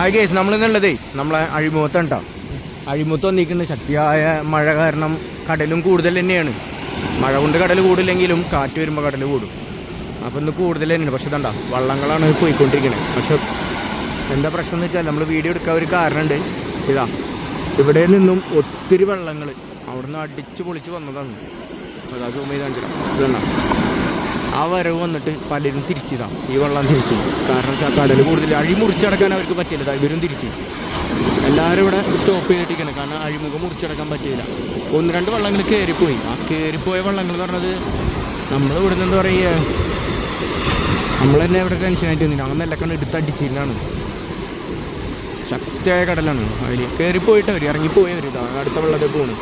ആ കേസ് നമ്മളിന്നുള്ളതേ നമ്മളെ അഴിമുഖത്ത് ഉണ്ടാവും അഴിമുഖത്ത് വന്നിരിക്കുന്ന ശക്തിയായ മഴ കാരണം കടലും കൂടുതൽ തന്നെയാണ്. മഴ കൊണ്ട് കടൽ കൂടില്ലെങ്കിലും കാറ്റ് വരുമ്പോൾ കടൽ കൂടും. അപ്പോൾ ഇന്ന് കൂടുതൽ തന്നെയാണ്. പക്ഷെ ഇതണ്ട വള്ളങ്ങളാണ് പോയിക്കൊണ്ടിരിക്കുന്നത് പക്ഷെ എന്താ പ്രശ്നം എന്ന് വെച്ചാൽ നമ്മൾ വീഡിയോ എടുക്കാൻ ഒരു കാരണമുണ്ട്. ഇതാ ഇവിടെ നിന്നും ഒത്തിരി വള്ളങ്ങൾ അവിടെ നിന്ന് അടിച്ച് പൊളിച്ച് വന്നതാണ്. അതാ സൂം ചെയ്ത് കാണിച്ചിടാം ഇതെണ്ണ ആ വരവ് വന്നിട്ട് പലരും തിരിച്ചതാണ് ഈ വെള്ളം തിരിച്ച്. കാരണം കടൽ കൂടുതൽ അഴി മുറിച്ചടക്കാൻ അവർക്ക് പറ്റില്ല ഇവരും തിരിച്ച്. എല്ലാവരും ഇവിടെ സ്റ്റോപ്പ് ചെയ്തിട്ടിരിക്കണം കാരണം അഴിമുഖം മുറിച്ചടക്കാൻ പറ്റില്ല ഒന്ന് രണ്ട് വള്ളങ്ങൾ കയറിപ്പോയി ആ കയറിപ്പോയ വള്ളങ്ങൾ എന്ന് പറഞ്ഞത് നമ്മൾ ഇവിടെ നിന്ന് എന്താ പറയുക നമ്മൾ തന്നെ ഇവിടെ ടെൻഷനായിട്ട് നിന്നില്ല. അങ്ങനെ എല്ലാം എടുത്തടിച്ചില്ലാണ് ശക്തിയായ കടലാണ്. അതിൽ കയറിപ്പോയിട്ട് അവർ ഇറങ്ങിപ്പോയവർ ഇതാ അടുത്ത വെള്ളത്തിൽ പോണു.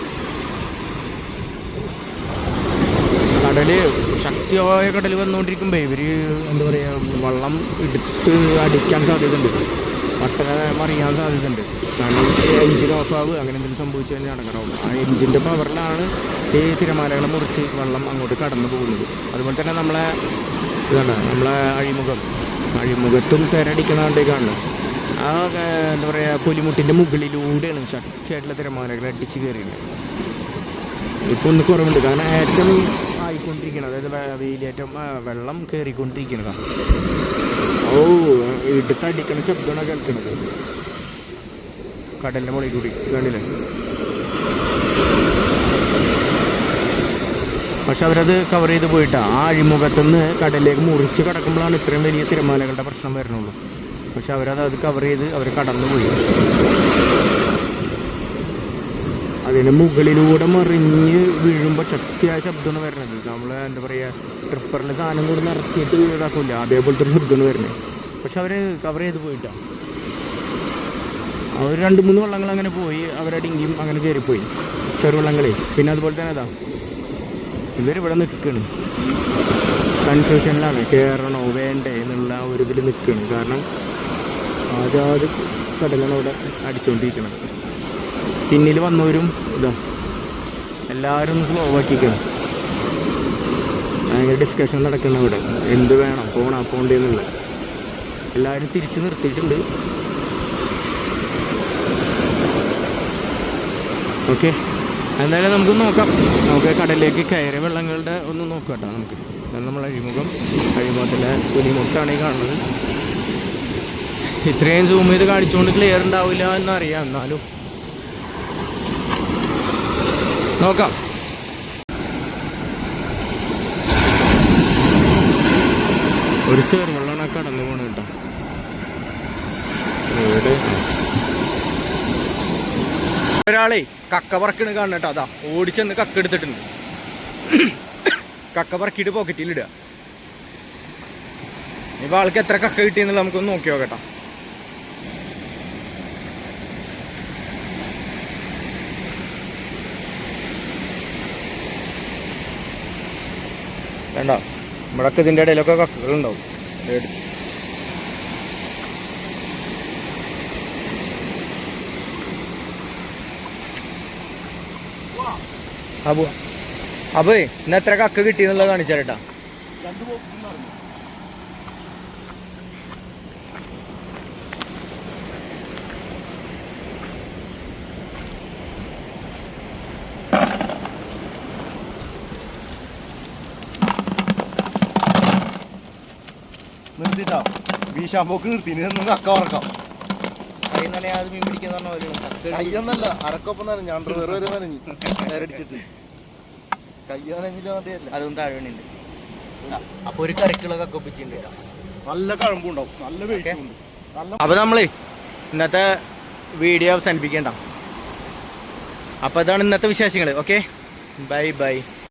കടൽ ശക്തിയായ കടൽ വന്നുകൊണ്ടിരിക്കുമ്പോൾ ഇവർ എന്താ പറയുക വള്ളം എടുത്ത് അടിക്കാൻ സാധ്യതയുണ്ട്. പട്ടണ മറിയാൻ സാധ്യതയുണ്ട്. കാരണം എഞ്ചിൻ ഓഫാവ് അങ്ങനെ എന്തെങ്കിലും സംഭവിച്ചു കഴിഞ്ഞാൽ നടക്കണമുള്ളൂ ആ എഞ്ചിന്റെ പവറിലാണ് ഈ തിരമാലകളെ മുറിച്ച് വെള്ളം അങ്ങോട്ട് കടന്നു പോകുന്നത്. അതുപോലെ തന്നെ നമ്മളെ ഇതാണ് നമ്മളെ അഴിമുഖം. അഴിമുഖത്തും തിരടിക്കണ കാണുന്നത്. ആ എന്താ പറയുക പുലിമുട്ടിന്റെ മുകളിലൂടെയാണ് ശക്തിയായിട്ടുള്ള തിരമാലകൾ അടിച്ച് കയറിയത്. ഇപ്പൊ ഒന്ന് കുറവുണ്ട്. കാരണം ഏറ്റവും ആയിക്കൊണ്ടിരിക്കണം അതായത് വെയിലേറ്റം വെള്ളം കയറിക്കൊണ്ടിരിക്കുന്നതാണ് ഓ ഇടുത്തടിക്കണ ശബ്ദമാണ് കേൾക്കുന്നത്. കടലിന്റെ മുകളിൽ കൂടി. കണ്ടില്ലേ? പക്ഷെ അവരത് കവർ ചെയ്ത് പോയിട്ടാ. ആ അഴിമുഖത്തുനിന്ന് കടലിലേക്ക് മുറിച്ച് കടക്കുമ്പോഴാണ് ഇത്രയും വലിയ തിരമാലകളുടെ പ്രശ്നം വരുന്നുള്ളൂ. പക്ഷെ അവരത് അത് കവർ ചെയ്ത് അവർ കടന്നു പോയി അതിന് മുകളിലൂടെ മറിഞ്ഞ് വീഴുമ്പോൾ ശക്തിയായ ശബ്ദമാണ് വരുന്നത്. നമ്മൾ എന്താ പറയുക ട്രിപ്പറിൽ സാധനം കൂടി നിറക്കിയിട്ട് വീടാക്കില്ല അതേപോലത്തെ ഒരു ശബ്ദമാണ് വരുന്നത്. പക്ഷെ അവർ കവർ ചെയ്ത് പോയിട്ടാണ് അവർ രണ്ട് മൂന്ന് വള്ളങ്ങൾ അങ്ങനെ പോയി അവരടിങ്ങിയും അങ്ങനെ കയറിപ്പോയി ചെറുവള്ളങ്ങളെ പിന്നെ അതുപോലെ തന്നെ അതാ ഇവരിവിടെ നിൽക്കണം കൺഫ്യൂഷനിലാണ് കയറണോ വേണ്ടേ എന്നുള്ള ഒരു ഇതിൽ നിൽക്കണം കാരണം ആദ്യാത് കടലാണ് അവിടെ അടിച്ചുകൊണ്ടിരിക്കുന്നത് പിന്നിൽ വന്നവരും ഇതും. എല്ലാവരും സ്ലോ ആക്കിക്കണം ഭയങ്കര ഡിസ്കഷൻ നടക്കുന്ന ഇവിടെ. എന്ത് വേണം? പോണം പോണ്ടേ എന്നുള്ളത് എല്ലാവരും തിരിച്ചു നിർത്തിയിട്ടുണ്ട്. ഓക്കെ എന്തായാലും നമുക്ക് നോക്കാം. നമുക്ക് കടലിലേക്ക് കയറിയ വെള്ളങ്ങളുടെ ഒന്ന് നോക്കാം കേട്ടോ നമുക്ക്. എന്നാലും നമ്മൾ അഴിമുഖം. അഴിമുഖത്തിലെ പുലിമുട്ടാണ് ഈ കാണുന്നത്. ഇത്രയും സൂം ചെയ്ത് കാണിച്ചുകൊണ്ട് ക്ലിയർ ഉണ്ടാവില്ല എന്നറിയാം എന്നാലും. നോക്കാം. ഒരു ചെറുവെള്ളമാണ് കടന്നു പോണ കേട്ടോ. ഒരാളെ കക്ക പറക്കണ് കാണണം കേട്ടോ. അതാ ഓടിച്ചെന്ന് കക്ക എടുത്തിട്ടുണ്ട്. കക്ക പറക്കിയിട്ട് പോക്കറ്റിൽ ഇടുക. ഇപ്പൊ ആൾക്ക് എത്ര കക്ക കിട്ടിയെന്നുള്ള നമുക്കൊന്ന് നോക്കി നോക്കട്ടോ വേണ്ട. ഇവിടൊക്കെ ഇതിന്റെ ഇടയിലൊക്കെ കക്കകളുണ്ടാവും അബു അബേ ഇന്ന് എത്ര കക്ക കിട്ടിയെന്നുള്ളത് കാണിച്ചാലേട്ടാ നിർത്തിട്ടാ വീശാൻ പോക്ക് നിർത്തി. നിന്ന് മീൻ പിടിക്കുന്ന കയ്യൊന്നല്ല അരക്കൊപ്പം തന്നെ. ഞാൻ വേറെ വരെ നനഞ്ഞു നേരടിച്ചിട്ട്. കയ്യ നനഞ്ഞില്ല മതിയല്ല. അതും താഴ്വണുണ്ട് അപ്പൊ ഒരു കറിക്കുള്ള നല്ല കഴമ്പുണ്ടാവും. നല്ല അപ്പൊ നമ്മളേ ഇന്നത്തെ വീഡിയോ അവസാനിപ്പിക്കേണ്ട. അപ്പൊ ഇതാണ് ഇന്നത്തെ വിശേഷങ്ങൾ ഓക്കെ? Bye bye.